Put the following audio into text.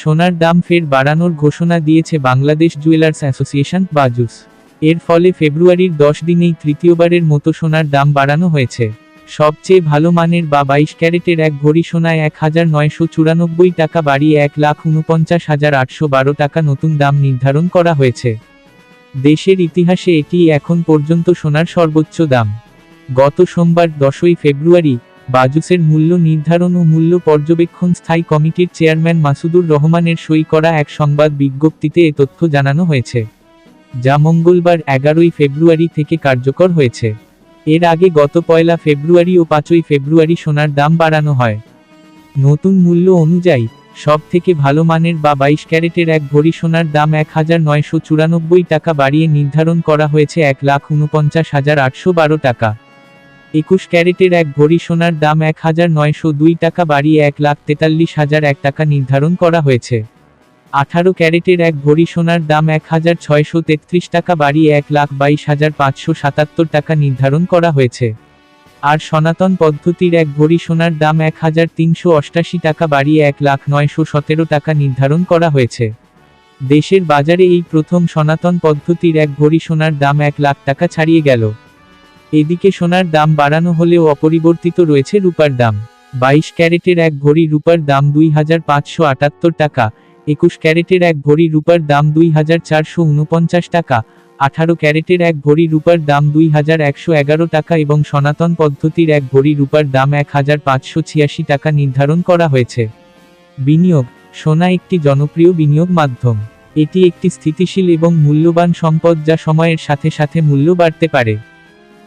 সোনার দাম ফের বাড়ানোর ঘোষণা দিয়েছে বাংলাদেশ জুয়েলার্স অ্যাসোসিয়েশন, বাজুস। এর ফলে ফেব্রুয়ারির দশ দিনেই তৃতীয়বারের মতো সোনার দাম বাড়ানো হয়েছে। সবচেয়ে ভালো মানের বা বাইশ ক্যারেটের এক ভরি সোনায় এক হাজার নয়শো চুরানব্বই টাকা বাড়িয়ে এক লাখ উনপঞ্চাশ হাজার আটশো বারো টাকা নতুন দাম নির্ধারণ করা হয়েছে। দেশের ইতিহাসে এটি এখন পর্যন্ত সোনার সর্বোচ্চ দাম। গত সোমবার দশই ফেব্রুয়ারি বাজুসের মূল্য নির্ধারণ ও মূল্য পর্যবেক্ষণ স্থায়ী কমিটির চেয়ারম্যান মাসুদুর রহমানের সই করা এক সংবাদ বিজ্ঞপ্তিতে এ তথ্য জানানো হয়েছে, যা মঙ্গলবার এগারোই ফেব্রুয়ারি থেকে কার্যকর হয়েছে। এর আগে গত পয়লা ফেব্রুয়ারি ও পাঁচই ফেব্রুয়ারি সোনার দাম বাড়ানো হয়। নতুন মূল্য অনুযায়ী সব থেকে ভালো মানের বা বাইশ ক্যারেটের এক ভরি সোনার দাম এক হাজার নয়শো চুরানব্বই টাকা বাড়িয়ে নির্ধারণ করা হয়েছে এক লাখ উনপঞ্চাশ হাজার আটশো বারো টাকা। একুশ ক্যারেটের এক ভরি সোনার দাম এক হাজার নয়শো দুই টাকা বাড়িয়ে এক লাখ তেতাল্লিশ হাজার এক টাকা নির্ধারণ করা হয়েছে। আঠারো ক্যারেটের এক ভরি সোনার দাম এক হাজার ছয়শো তেত্রিশ টাকা বাড়িয়ে এক লাখ বাইশ হাজার পাঁচশো সাতাত্তর টাকা নির্ধারণ করা হয়েছে। আর সনাতন পদ্ধতির এক ভরি সোনার দাম এক হাজার তিনশো অষ্টাশি টাকা বাড়িয়ে এক লাখ নয়শো সতেরো টাকা নির্ধারণ করা হয়েছে। দেশের বাজারে এই প্রথম সনাতন পদ্ধতির এক ভরি সোনার দাম এক লাখ টাকা ছাড়িয়ে গেল। এদিকে সোনার দাম বাড়ানো হলেও অপরিবর্তিত রয়েছে রূপার দাম। বাইশ ক্যারেটের এক ভরি রূপার দাম দুই হাজার পাঁচশো আটাত্তর টাকা, একুশ ক্যারেটের এক ভরি রূপার দাম দুই হাজার চারশো উনপঞ্চাশ টাকা, আঠারো ক্যারেটের এক ভরি রূপার দাম দুই হাজার একশো এগারো টাকা এবং সনাতন পদ্ধতির এক ভরি রূপার দাম এক হাজার পাঁচশো ছিয়াশি টাকা নির্ধারণ করা হয়েছে। বিনিয়োগ, সোনা একটি জনপ্রিয় বিনিয়োগ মাধ্যম। এটি একটি স্থিতিশীল এবং মূল্যবান সম্পদ যা সময়ের সাথে সাথে মূল্য বাড়তে পারে।